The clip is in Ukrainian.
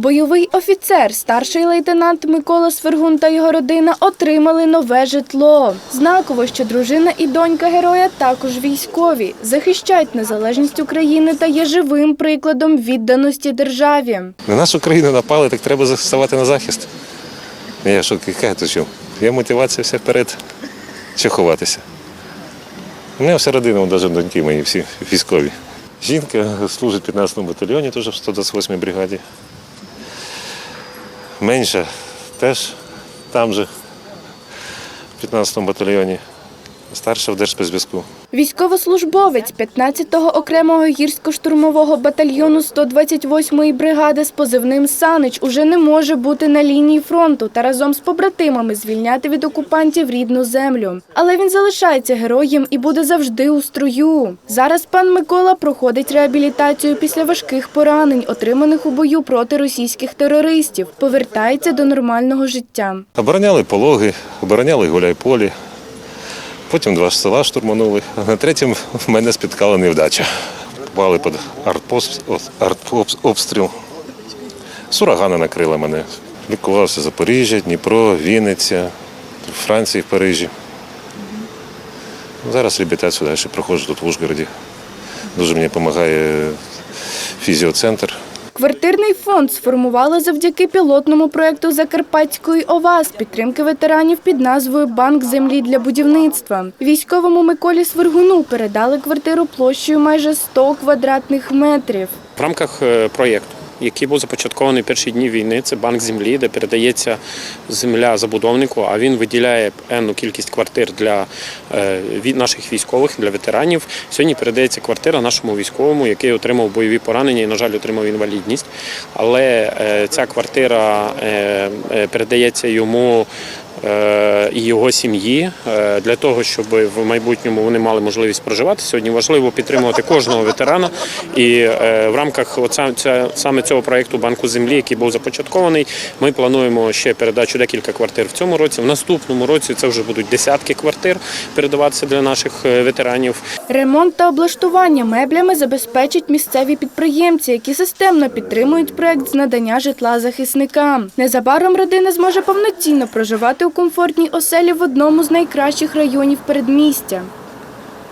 Бойовий офіцер, старший лейтенант Микола Свергун та його родина отримали нове житло. Знаково, що дружина і донька героя також військові, захищають незалежність України та є живим прикладом відданості державі. На нашу країну напали, так треба ставати на захист. Я що, то що? Є мотивація вся вперед. Що ховатися? У мене вся родина, навіть доньки мої, всі військові. Жінка служить в 15-му батальйоні, теж в 128-й бригаді. Менша теж там же, в 15-му батальйоні. Старша в Держспецзв'язку. Військовослужбовець 15-го окремого гірсько-штурмового батальйону 128-ї бригади з позивним Санич уже не може бути на лінії фронту та разом з побратимами звільняти від окупантів рідну землю. Але він залишається героєм і буде завжди у строю. Зараз пан Микола проходить реабілітацію після важких поранень, отриманих у бою проти російських терористів. Повертається до нормального життя. Обороняли пологи, обороняли гуляйполі. Потім два села штурманули. А на третьому мене спіткала невдача. Попали під артобстріл. Сурагана накрила мене. Лікувався Запоріжжя, Дніпро, Вінниця, Франції, в Парижі. Зараз реабілітацію далі проходжу тут в Ужгороді. Дуже мені допомагає фізіоцентр. Квартирний фонд сформували завдяки пілотному проекту Закарпатської ОВА підтримки ветеранів під назвою Банк землі для будівництва. Військовому Миколі Свергуну передали квартиру площею майже 100 квадратних метрів. В рамках е, проєкту, який був започаткований перші дні війни, це банк землі, де передається земля забудовнику, а він виділяє енну кількість квартир для е, наших військових, для ветеранів. Сьогодні передається квартира нашому військовому, який отримав бойові поранення і, на жаль, отримав інвалідність. Але е, ця квартира е, передається йому. І його сім'ї е, для того, щоб в майбутньому вони мали можливість проживати. Сьогодні важливо підтримувати кожного ветерана. І е, в рамках саме цього проекту банку землі, який був започаткований, ми плануємо ще передачу декілька квартир в цьому році. В наступному році це вже будуть десятки квартир передаватися для наших е, ветеранів. Ремонт та облаштування меблями забезпечать місцеві підприємці, які системно підтримують проект з надання житла захисникам. Незабаром родина зможе повноцінно проживати у комфортній оселі в одному з найкращих районів передмістя.